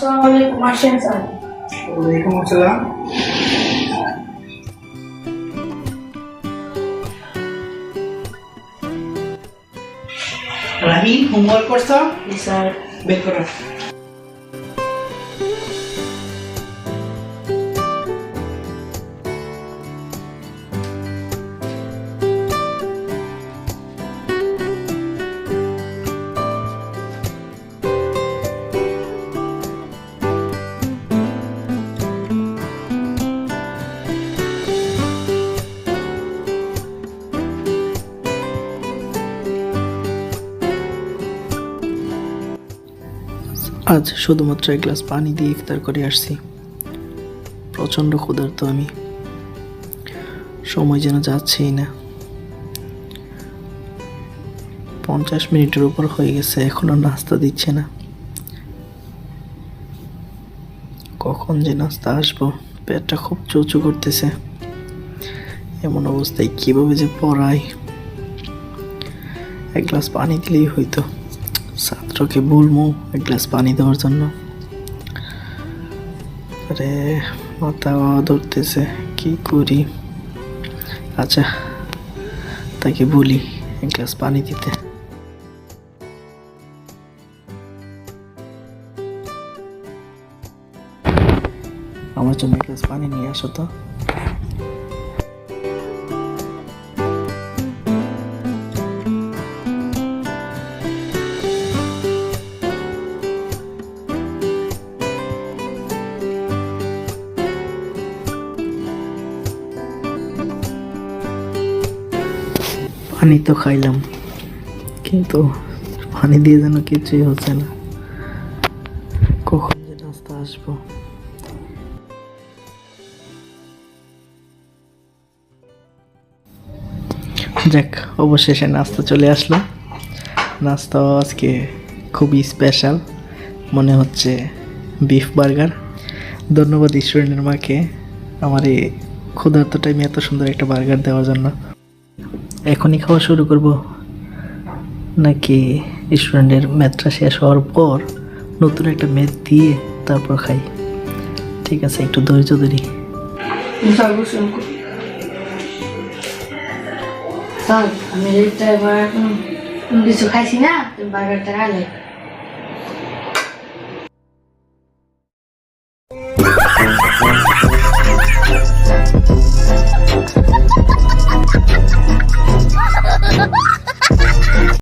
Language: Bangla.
আসসালামু আলাইকুম আসেন স্যার ওয়ালাইকুম আসসালাম রাহিম হোমওয়ার্ক করছো জি স্যার বের করো আজ শুধুমাত্র এক গ্লাস পানি দিয়ে ইফতার করে আসছি। প্রচণ্ড ক্ষুধার্ত আমি। সময় যেন যাচ্ছেই না। পঞ্চাশ মিনিটের উপর হয়ে গেছে, এখনও নাস্তা দিচ্ছে না। কখন যে নাস্তা আসব, পেটটা খুব চুচু করতেছে। এমন অবস্থায় কীভাবে যে পড়াই এক গ্লাস পানি দিলেই হইতো। ছাত্রকে বলব, এক গ্লাস পানি দেওয়ার জন্য। আরে, মাথা ধরতেছে, কি করি? আচ্ছা তাকে বলি, এক গ্লাস পানি দিতে। আমার জন্য এক গ্লাস পানি নিয়ে আসো তো। পানি তো খাইলাম। কিন্তু পানি দিয়ে যেন কিছুই হচ্ছে না। কখন যে নাস্তা আসব। যাক, অবশেষে নাস্তা চলে আসলো। নাস্তাও আজকে খুবই স্পেশাল মনে হচ্ছে বিফ বার্গার ধন্যবাদ ঈশ্বরের মাকে। আমার এই ক্ষুধার্ত টাইমে এত সুন্দর একটা বার্গার দেওয়ার জন্য। এখনই খাওয়া শুরু করব। নাকি স্টুডেন্টের ম্যাথটা শেষ হওয়ার পর নতুন একটা ম্যাথ দিয়ে তারপর খাই। ঠিক আছে একটু ধৈর্য ধরি। কিছু খাইছি না বার্গারটা খালে